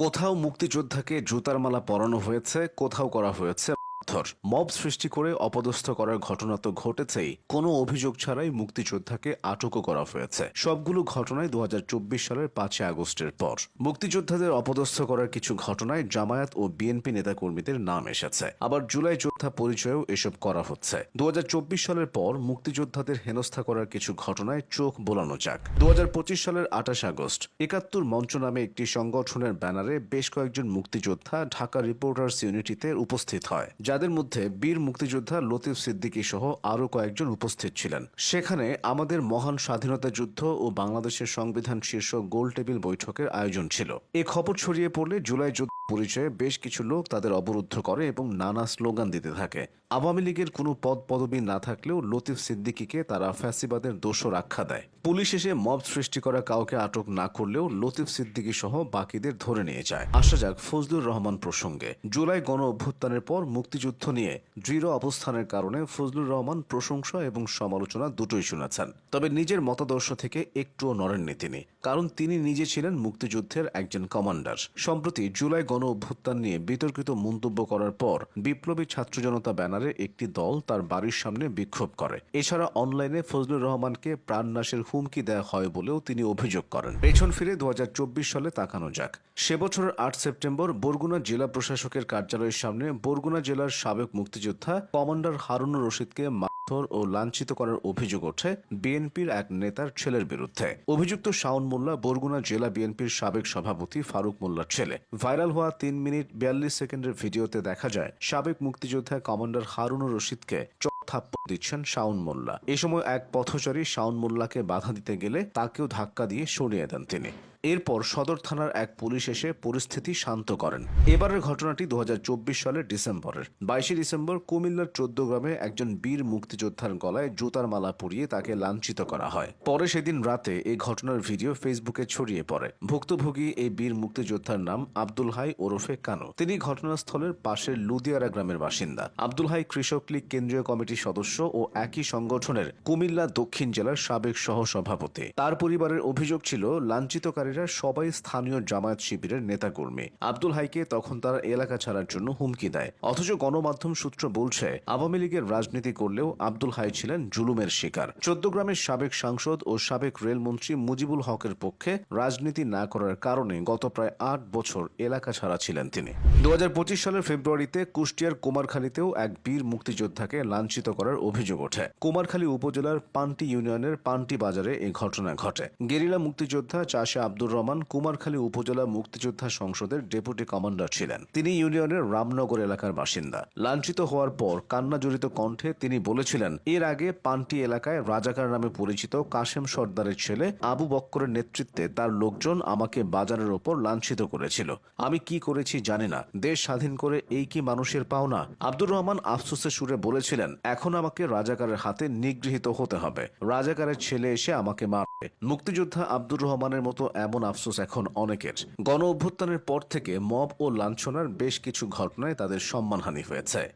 কোথাও মুক্তিযোদ্ধাকে জুতার মালা পরানো হয়েছে কোথাও করা হয়েছে মারধর। মব সৃষ্টি করে অপদস্থ করার ঘটনা তো ঘটেছেই। কোনো অভিযোগ ছাড়াই মুক্তিযোদ্ধাকে আটকও করা হয়েছে। সবগুলো ঘটনায় দু হাজার চব্বিশ সালের পাঁচই আগস্টের পর। মুক্তিযোদ্ধাদের অপদস্থ করার কিছু ঘটনায় জামায়াত ও বিএনপি নেতাকর্মীদের নাম এসেছে। আবার জুলাই যোদ্ধা পরিচয়েও এসব করা হচ্ছে। দু সালের পর মুক্তিযোদ্ধাদের হেনস্থা করার কিছু ঘটনায় চোখ বোলানো যাক। দু হাজার পঁচিশ সালের আঠাশ আগস্ট, একাত্তর মঞ্চ নামে একটি সংগঠনের ব্যানারে বেশ কয়েকজন মুক্তিযোদ্ধা ঢাকা রিপোর্টার্স ইউনিটিতে উপস্থিত হয় মধ্যে বীর মুক্তিযোদ্ধা লতিফ সিদ্দিকী সহ আরও কয়েকজন উপস্থিত ছিলেন। সেখানে আমাদের মহান স্বাধীনতা যুদ্ধ ও বাংলাদেশের সংবিধান শীর্ষক গোল টেবিল বৈঠকের আয়োজন ছিল। এ খবর ছড়িয়ে পড়লে জুলাই যুদ্ধ পরিচয়ে বেশ কিছু লোক তাদের অবরুদ্ধ করে এবং নানা স্লোগান দিতে থাকে। আওয়ামী লীগের কোনো পদ পদবি না থাকলেও লতিফ সিদ্দিকীকে তারা ফ্যাসিবাদের দোষর আখ্যা দেয়। পুলিশ এসে মব সৃষ্টি করা কাউকে আটক না করলেও লতিফ সিদ্দিকী সহ বাকিদের ধরে নিয়ে যায়। আসা যাক ফজলুর রহমান প্রসঙ্গে। জুলাই গণ অভ্যুত্থানের পর মুক্তিযুদ্ধ নিয়ে দৃঢ় অবস্থানের কারণে ফজলুর রহমান প্রশংসা এবং সমালোচনা দুটোই শুনেছেন। তবে নিজের মতাদর্শ থেকে একটুও নড়েননি তিনি, কারণ তিনি নিজে ছিলেন মুক্তিযুদ্ধের একজন কমান্ডার। সম্প্রতি জুলাই গণ অভ্যুত্থান নিয়ে বিতর্কিত মন্তব্য করার পর বিপ্লবী ছাত্র জনতা ব্যানারে একটি দল তার বাড়ির সামনে বিক্ষোভ করে। এছাড়া অনলাইনে ফজলুর রহমানকে প্রাণনাশের হুমকি দেওয়া হয় বলেও তিনি অভিযোগ করেন। পেছন ফিরে দু হাজার চব্বিশ সালে তাকানো যাক। সে বছরের আট সেপ্টেম্বর বরগুনা জেলা প্রশাসকের কার্যালয়ের সামনে বরগুনা জেলার সাবেক মুক্তিযোদ্ধা কমান্ডার হারুনুর রশিদকে মারধর ও লাঞ্ছিত করার অভিযোগ ওঠে বিএনপির এক নেতার ছেলের বিরুদ্ধে। অভিযুক্ত শাওন মোল্লা বরগুনা জেলা বিএনপির সাবেক সভাপতি ফারুক মোল্লার ছেলে। ভাইরাল হওয়া তিন মিনিট বিয়াল্লিশ সেকেন্ডের ভিডিওতে দেখা যায় সাবেক মুক্তিযোদ্ধা কমান্ডার হারুনুর রশিদকে থাপ্পড় দিচ্ছেন শাওন মোল্লা। এ সময় এক পথচারী শাওন মোল্লাকে বাধা দিতে গেলে তাকেও ধাক্কা দিয়ে সরিয়ে দেন তিনি। এরপর সদর থানার এক পুলিশ এসে পরিস্থিতি শান্ত করেন। এবারের ঘটনাটি দু সালের ডিসেম্বরের। বাইশে ডিসেম্বর কুমিল্লার চোদ্দ গ্রামে একজন বীর মুক্তিযোদ্ধার গলায় জুতার মালা পরিয়ে তাকে লাঞ্ছিত করা হয়। পরে সেদিন রাতে এই ঘটনার ভিডিও ফেসবুকে ছড়িয়ে পড়ে। ভুক্তভোগী এই বীর মুক্তিযোদ্ধার নাম আব্দুল হাই ওরফে কানু। তিনি ঘটনাস্থলের পাশের লুদিয়ারা গ্রামের বাসিন্দা। আব্দুল হাই কৃষক লীগ কেন্দ্রীয় কমিটির সদস্য ও একই সংগঠনের কুমিল্লা দক্ষিণ জেলার সাবেক সহ সভাপতি তার পরিবারের অভিযোগ ছিল লাঞ্ছিতকারীরা সবাই স্থানীয় জামায়াত শিবিরের নেতাকর্মী। আব্দুল হাইকে তখন তারা এলাকা ছাড়ার জন্য হুমকি দেয়। অথচ গণমাধ্যম সূত্র বলছে, আওয়ামী লীগের রাজনীতি করলেও আব্দুল হাই ছিলেন জুলুমের শিকার। চোদ্দগ্রামের সাবেক সাংসদ ও সাবেক রেলমন্ত্রী মুজিবুল হকের পক্ষে রাজনীতি না করার কারণে গত প্রায় আট বছর এলাকা ছাড়া ছিলেন তিনি। দু হাজার পঁচিশ সালের ফেব্রুয়ারিতে কুষ্টিয়ার কুমারখালীতেও এক বীর মুক্তিযোদ্ধাকে লাঞ্ছিত করার অভিযোগ ওঠে। কুমারখালী উপজেলার পান্টি ইউনিয়নের পান্টি বাজারে এই ঘটনা ঘটে। গেরিলা মুক্তিযোদ্ধা চাষে আব্দুর রহমান কুমারখালী উপজেলা মুক্তিযোদ্ধা সংসদের ডেপুটি কমান্ডার ছিলেন। তিনি ইউনিয়নের রামনগর এলাকার বাসিন্দা। লাঞ্ছিত হওয়ার পর কান্না জড়িত কণ্ঠে তিনি বলেছিলেন, এর আগে পান্টি এলাকায় রাজাকার নামে পরিচিত কাশেম সর্দারের ছেলে আবু বক্করের নেতৃত্বে তার লোকজন আমাকে বাজারের ওপর লাঞ্ছিত করেছিল। আমি কি করেছি জানি না। দেশ স্বাধীন করে এই কি মানুষের পাওনা? আব্দুর রহমান আফসোসের সুরে বলেছিলেন, এখন আমাকে রাজাকারের হাতে নিগৃহীত হতে হবে। রাজাকারের ছেলে এসে আমাকে মারবে। মুক্তিযোদ্ধা আব্দুর রহমানের মতো এমন আফসোস এখন অনেকের। গণ অভ্যুত্থানের পর থেকে মব ও লাঞ্ছনার বেশ কিছু ঘটনায় তাদের সম্মানহানি হয়েছে।